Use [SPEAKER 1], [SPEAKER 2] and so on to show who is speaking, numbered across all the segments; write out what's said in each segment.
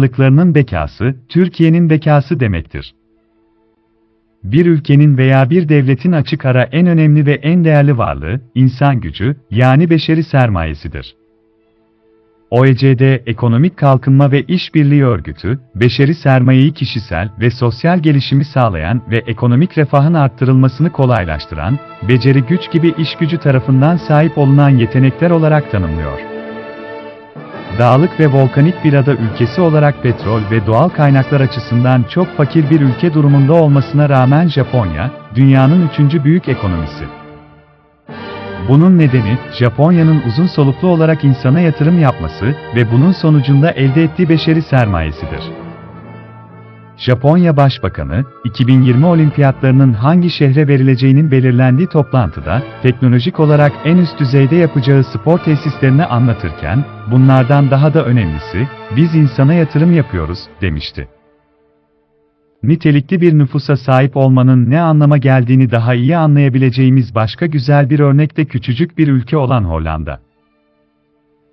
[SPEAKER 1] varlıklarının bekası, Türkiye'nin bekası demektir. Bir ülkenin veya bir devletin açık ara en önemli ve en değerli varlığı, insan gücü, yani beşeri sermayesidir. OECD Ekonomik Kalkınma ve İşbirliği Örgütü, beşeri sermayeyi kişisel ve sosyal gelişimi sağlayan ve ekonomik refahın arttırılmasını kolaylaştıran, beceri güç gibi iş gücü tarafından sahip olunan yetenekler olarak tanımlıyor. Dağlık ve volkanik bir ada ülkesi olarak petrol ve doğal kaynaklar açısından çok fakir bir ülke durumunda olmasına rağmen Japonya, dünyanın üçüncü büyük ekonomisi. Bunun nedeni, Japonya'nın uzun soluklu olarak insana yatırım yapması ve bunun sonucunda elde ettiği beşeri sermayesidir. Japonya Başbakanı, 2020 olimpiyatlarının hangi şehre verileceğinin belirlendiği toplantıda, teknolojik olarak en üst düzeyde yapacağı spor tesislerini anlatırken, bunlardan daha da önemlisi, biz insana yatırım yapıyoruz, demişti. Nitelikli bir nüfusa sahip olmanın ne anlama geldiğini daha iyi anlayabileceğimiz başka güzel bir örnek de küçücük bir ülke olan Hollanda.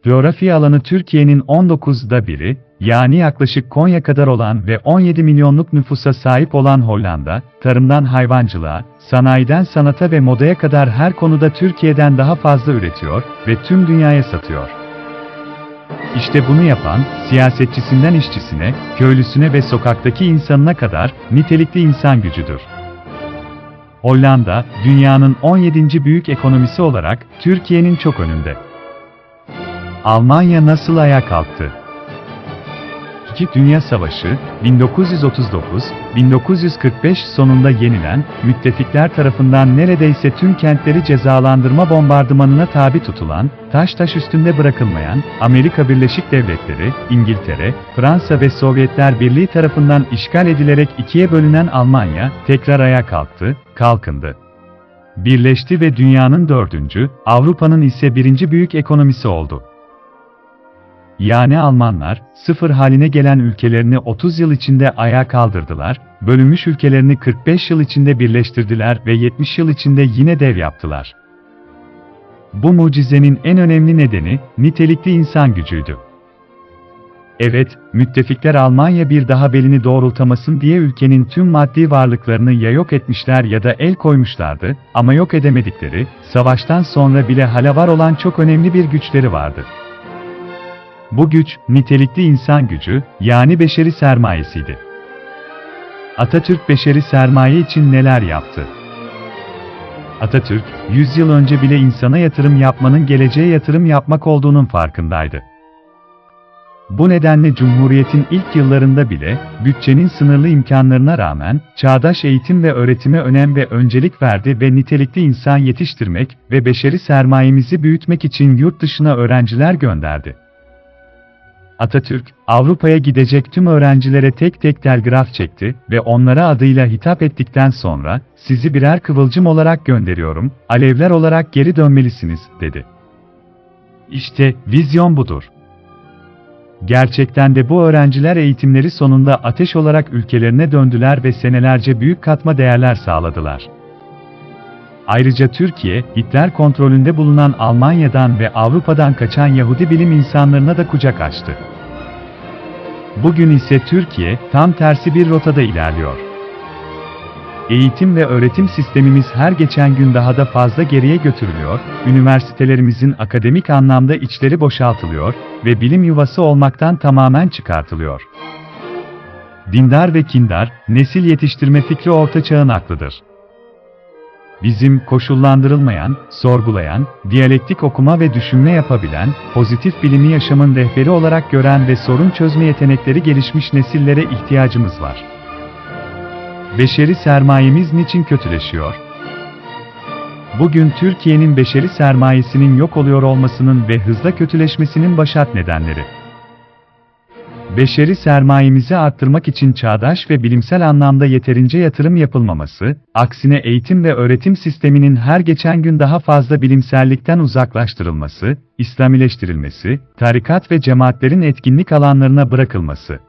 [SPEAKER 1] Coğrafi alanı Türkiye'nin 19'da biri, yani yaklaşık Konya kadar olan ve 17 milyonluk nüfusa sahip olan Hollanda, tarımdan hayvancılığa, sanayiden sanata ve modaya kadar her konuda Türkiye'den daha fazla üretiyor ve tüm dünyaya satıyor. İşte bunu yapan, siyasetçisinden işçisine, köylüsüne ve sokaktaki insanına kadar nitelikli insan gücüdür. Hollanda, dünyanın 17. büyük ekonomisi olarak Türkiye'nin çok önünde. Almanya nasıl ayağa kalktı? İki Dünya Savaşı, 1939-1945 sonunda yenilen, müttefikler tarafından neredeyse tüm kentleri cezalandırma bombardımanına tabi tutulan, taş taş üstünde bırakılmayan, Amerika Birleşik Devletleri, İngiltere, Fransa ve Sovyetler Birliği tarafından işgal edilerek ikiye bölünen Almanya, tekrar ayağa kalktı, kalkındı. Birleşti ve dünyanın dördüncü, Avrupa'nın ise birinci büyük ekonomisi oldu. Yani Almanlar, sıfır haline gelen ülkelerini 30 yıl içinde ayağa kaldırdılar, bölünmüş ülkelerini 45 yıl içinde birleştirdiler ve 70 yıl içinde yine dev yaptılar. Bu mucizenin en önemli nedeni, nitelikli insan gücüydü. Evet, müttefikler Almanya bir daha belini doğrultamasın diye ülkenin tüm maddi varlıklarını ya yok etmişler ya da el koymuşlardı, ama yok edemedikleri, savaştan sonra bile hala var olan çok önemli bir güçleri vardı. Bu güç, nitelikli insan gücü, yani beşeri sermayesiydi. Atatürk beşeri sermaye için neler yaptı? Atatürk, 100 yıl önce bile insana yatırım yapmanın geleceğe yatırım yapmak olduğunun farkındaydı. Bu nedenle Cumhuriyet'in ilk yıllarında bile, bütçenin sınırlı imkanlarına rağmen, çağdaş eğitim ve öğretime önem ve öncelik verdi ve nitelikli insan yetiştirmek ve beşeri sermayemizi büyütmek için yurt dışına öğrenciler gönderdi. Atatürk, Avrupa'ya gidecek tüm öğrencilere tek tek telgraf çekti ve onlara adıyla hitap ettikten sonra, sizi birer kıvılcım olarak gönderiyorum, alevler olarak geri dönmelisiniz, dedi. İşte, vizyon budur. Gerçekten de bu öğrenciler eğitimleri sonunda ateş olarak ülkelerine döndüler ve senelerce büyük katma değerler sağladılar. Ayrıca Türkiye, Hitler kontrolünde bulunan Almanya'dan ve Avrupa'dan kaçan Yahudi bilim insanlarına da kucak açtı. Bugün ise Türkiye, tam tersi bir rotada ilerliyor. Eğitim ve öğretim sistemimiz her geçen gün daha da fazla geriye götürülüyor, üniversitelerimizin akademik anlamda içleri boşaltılıyor ve bilim yuvası olmaktan tamamen çıkartılıyor. Dindar ve kindar, nesil yetiştirme fikri orta çağın aklıdır. Bizim koşullandırılmayan, sorgulayan, diyalektik okuma ve düşünme yapabilen, pozitif bilimi yaşamın rehberi olarak gören ve sorun çözme yetenekleri gelişmiş nesillere ihtiyacımız var. Beşeri sermayemiz niçin kötüleşiyor? Bugün Türkiye'nin beşeri sermayesinin yok oluyor olmasının ve hızla kötüleşmesinin başat nedenleri. Beşeri sermayemizi arttırmak için çağdaş ve bilimsel anlamda yeterince yatırım yapılmaması, aksine eğitim ve öğretim sisteminin her geçen gün daha fazla bilimsellikten uzaklaştırılması, İslamileştirilmesi, tarikat ve cemaatlerin etkinlik alanlarına bırakılması.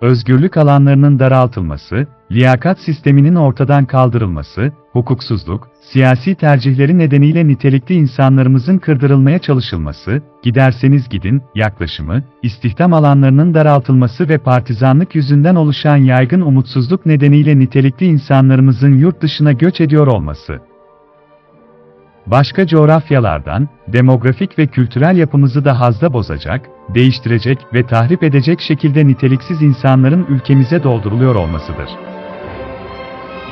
[SPEAKER 1] Özgürlük alanlarının daraltılması, liyakat sisteminin ortadan kaldırılması, hukuksuzluk, siyasi tercihleri nedeniyle nitelikli insanlarımızın kırdırılmaya çalışılması, giderseniz gidin, yaklaşımı, istihdam alanlarının daraltılması ve partizanlık yüzünden oluşan yaygın umutsuzluk nedeniyle nitelikli insanlarımızın yurt dışına göç ediyor olması. Başka coğrafyalardan, demografik ve kültürel yapımızı da hazda bozacak, değiştirecek ve tahrip edecek şekilde niteliksiz insanların ülkemize dolduruluyor olmasıdır.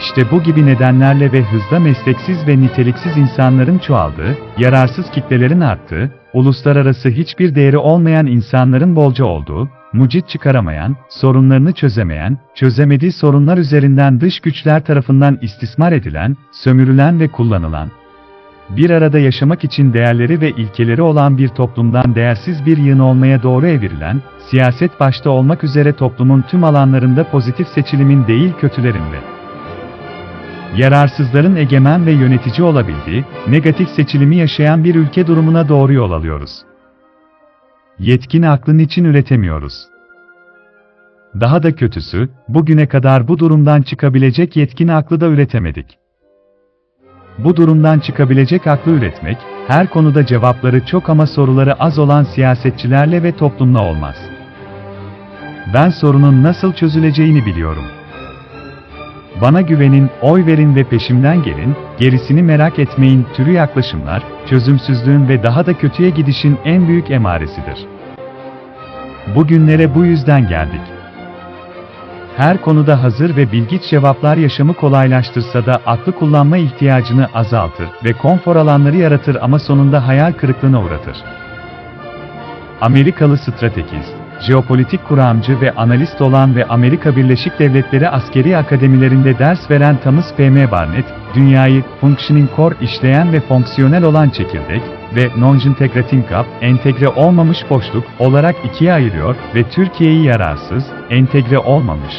[SPEAKER 1] İşte bu gibi nedenlerle ve hızla mesleksiz ve niteliksiz insanların çoğaldığı, yararsız kitlelerin arttığı, uluslararası hiçbir değeri olmayan insanların bolca olduğu, mucit çıkaramayan, sorunlarını çözemeyen, çözemediği sorunlar üzerinden dış güçler tarafından istismar edilen, sömürülen ve kullanılan, bir arada yaşamak için değerleri ve ilkeleri olan bir toplumdan değersiz bir yığın olmaya doğru evrilen, siyaset başta olmak üzere toplumun tüm alanlarında pozitif seçilimin değil kötülerin ve yararsızların egemen ve yönetici olabildiği, negatif seçilimi yaşayan bir ülke durumuna doğru yol alıyoruz. Yetkin aklın için üretemiyoruz. Daha da kötüsü, bugüne kadar bu durumdan çıkabilecek yetkin aklı da üretemedik. Bu durumdan çıkabilecek aklı üretmek, her konuda cevapları çok ama soruları az olan siyasetçilerle ve toplumla olmaz. Ben sorunun nasıl çözüleceğini biliyorum. Bana güvenin, oy verin ve peşimden gelin, gerisini merak etmeyin türü yaklaşımlar, çözümsüzlüğün ve daha da kötüye gidişin en büyük emaresidir. Bugünlere bu yüzden geldik. Her konuda hazır ve bilgiç cevaplar yaşamı kolaylaştırsa da aklı kullanma ihtiyacını azaltır ve konfor alanları yaratır ama sonunda hayal kırıklığına uğratır. Amerikalı stratejist, jeopolitik kuramcı ve analist olan ve Amerika Birleşik Devletleri askeri akademilerinde ders veren Thomas P.M. Barnett, dünyayı functioning core işleyen ve fonksiyonel olan çekirdek ve non-integrating gap, entegre olmamış boşluk olarak ikiye ayırıyor ve Türkiye'yi yararsız, entegre olmamış,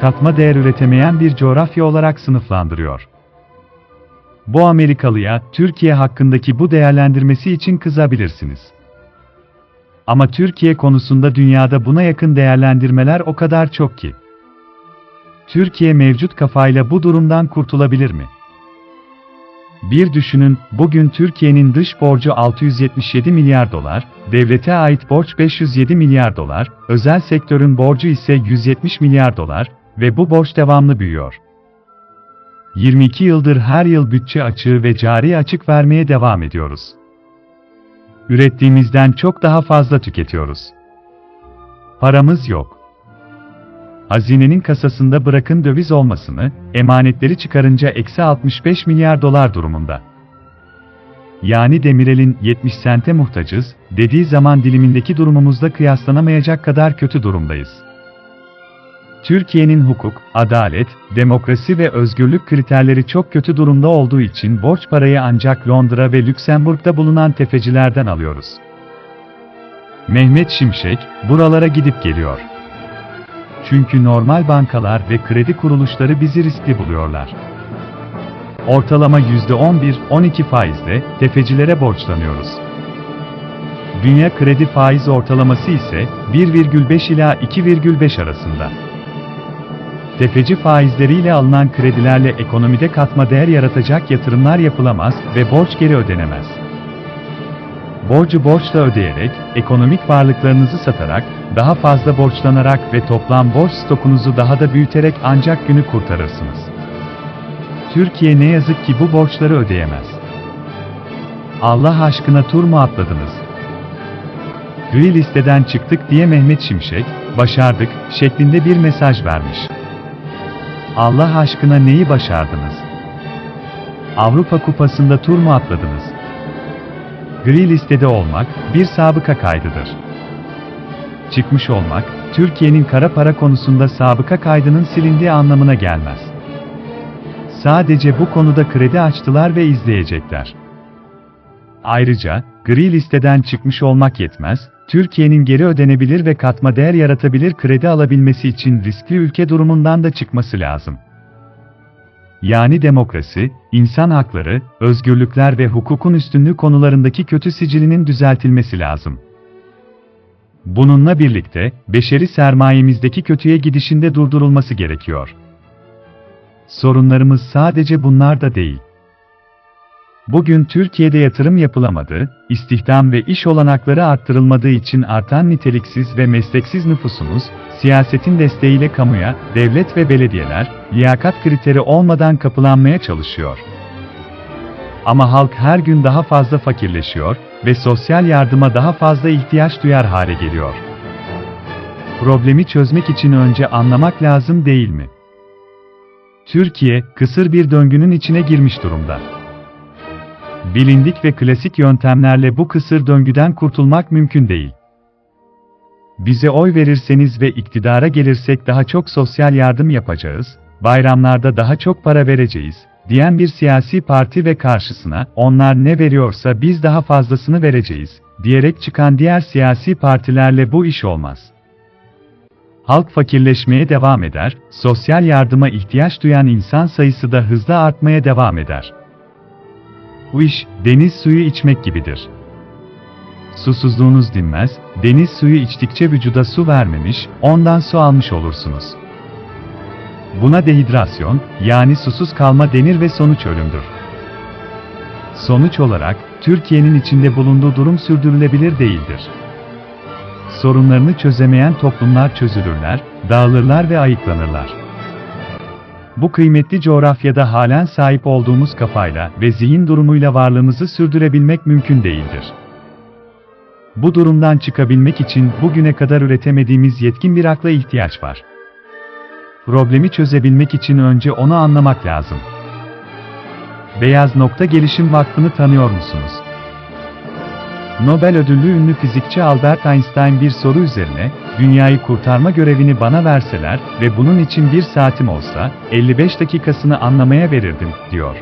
[SPEAKER 1] katma değer üretemeyen bir coğrafya olarak sınıflandırıyor. Bu Amerikalıya Türkiye hakkındaki bu değerlendirmesi için kızabilirsiniz. Ama Türkiye konusunda dünyada buna yakın değerlendirmeler o kadar çok ki. Türkiye mevcut kafayla bu durumdan kurtulabilir mi? Bir düşünün, bugün Türkiye'nin dış borcu 677 milyar dolar, devlete ait borç 507 milyar dolar, özel sektörün borcu ise 170 milyar dolar ve bu borç devamlı büyüyor. 22 yıldır her yıl bütçe açığı ve cari açık vermeye devam ediyoruz ürettiğimizden çok daha fazla tüketiyoruz. Paramız yok. Hazinenin kasasında bırakın döviz olmasını, emanetleri çıkarınca eksi 65 milyar dolar durumunda. Yani Demirel'in 70 sente muhtacız, dediği zaman dilimindeki durumumuzla kıyaslanamayacak kadar kötü durumdayız. Türkiye'nin hukuk, adalet, demokrasi ve özgürlük kriterleri çok kötü durumda olduğu için borç parayı ancak Londra ve Lüksemburg'da bulunan tefecilerden alıyoruz. Mehmet Şimşek, buralara gidip geliyor. Çünkü normal bankalar ve kredi kuruluşları bizi riskli buluyorlar. Ortalama %11-12 faizle tefecilere borçlanıyoruz. Dünya kredi faiz ortalaması ise 1,5 ila 2,5 arasında. Tefeci faizleriyle alınan kredilerle ekonomide katma değer yaratacak yatırımlar yapılamaz ve borç geri ödenemez. Borcu borçla ödeyerek, ekonomik varlıklarınızı satarak, daha fazla borçlanarak ve toplam borç stokunuzu daha da büyüterek ancak günü kurtarırsınız. Türkiye ne yazık ki bu borçları ödeyemez. Allah aşkına tur mu atladınız? Gri listeden çıktık diye Mehmet Şimşek, başardık şeklinde bir mesaj vermiş. Allah aşkına neyi başardınız? Avrupa Kupası'nda tur mu atladınız? Gri listede olmak, bir sabıka kaydıdır. Çıkmış olmak, Türkiye'nin kara para konusunda sabıka kaydının silindiği anlamına gelmez. Sadece bu konuda kredi açtılar ve izleyecekler. Ayrıca, gri listeden çıkmış olmak yetmez, Türkiye'nin geri ödenebilir ve katma değer yaratabilir kredi alabilmesi için riskli ülke durumundan da çıkması lazım. Yani demokrasi, insan hakları, özgürlükler ve hukukun üstünlüğü konularındaki kötü sicilinin düzeltilmesi lazım. Bununla birlikte, beşeri sermayemizdeki kötüye gidişinde durdurulması gerekiyor. Sorunlarımız sadece bunlar da değil. Bugün Türkiye'de yatırım yapılamadı, istihdam ve iş olanakları arttırılmadığı için artan niteliksiz ve mesleksiz nüfusumuz, siyasetin desteğiyle kamuya, devlet ve belediyeler, liyakat kriteri olmadan kapılanmaya çalışıyor. Ama halk her gün daha fazla fakirleşiyor ve sosyal yardıma daha fazla ihtiyaç duyar hale geliyor. Problemi çözmek için önce anlamak lazım değil mi? Türkiye, kısır bir döngünün içine girmiş durumda. Bilindik ve klasik yöntemlerle bu kısır döngüden kurtulmak mümkün değil. Bize oy verirseniz ve iktidara gelirsek daha çok sosyal yardım yapacağız, bayramlarda daha çok para vereceğiz, diyen bir siyasi parti ve karşısına, onlar ne veriyorsa biz daha fazlasını vereceğiz, diyerek çıkan diğer siyasi partilerle bu iş olmaz. Halk fakirleşmeye devam eder, sosyal yardıma ihtiyaç duyan insan sayısı da hızla artmaya devam eder. Bu iş, deniz suyu içmek gibidir. Susuzluğunuz dinmez, deniz suyu içtikçe vücuda su vermemiş, ondan su almış olursunuz. Buna dehidrasyon, yani susuz kalma denir ve sonuç ölümdür. Sonuç olarak, Türkiye'nin içinde bulunduğu durum sürdürülebilir değildir. Sorunlarını çözemeyen toplumlar çözülürler, dağılırlar ve ayıklanırlar. Bu kıymetli coğrafyada halen sahip olduğumuz kafayla ve zihin durumuyla varlığımızı sürdürebilmek mümkün değildir. Bu durumdan çıkabilmek için bugüne kadar üretemediğimiz yetkin bir akla ihtiyaç var. Problemi çözebilmek için önce onu anlamak lazım. Beyaz Nokta Gelişim Vakfı'nı tanıyor musunuz? Nobel ödüllü ünlü fizikçi Albert Einstein bir soru üzerine, dünyayı kurtarma görevini bana verseler ve bunun için bir saatim olsa, 55 dakikasını anlamaya verirdim, diyor.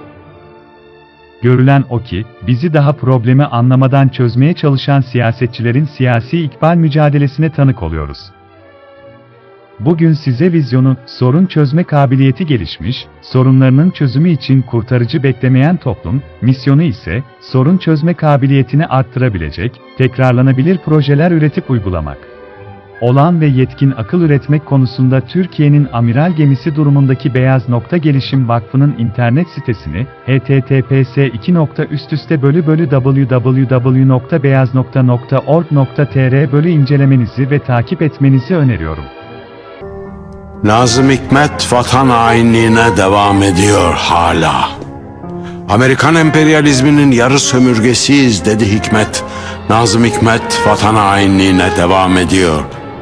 [SPEAKER 1] Görülen o ki, bizi daha problemi anlamadan çözmeye çalışan siyasetçilerin siyasi ikbal mücadelesine tanık oluyoruz. Bugün size vizyonu, sorun çözme kabiliyeti gelişmiş, sorunlarının çözümü için kurtarıcı beklemeyen toplum, misyonu ise, sorun çözme kabiliyetini arttırabilecek, tekrarlanabilir projeler üretip uygulamak. Olan ve yetkin akıl üretmek konusunda Türkiye'nin amiral gemisi durumundaki Beyaz Nokta Gelişim Vakfı'nın internet sitesini https www.beyaz.org.tr bölü incelemenizi ve takip etmenizi öneriyorum.
[SPEAKER 2] Nazım Hikmet vatan hainliğine devam ediyor hala. Amerikan emperyalizminin yarı sömürgesiyiz dedi Hikmet. Nazım Hikmet vatan hainliğine devam ediyor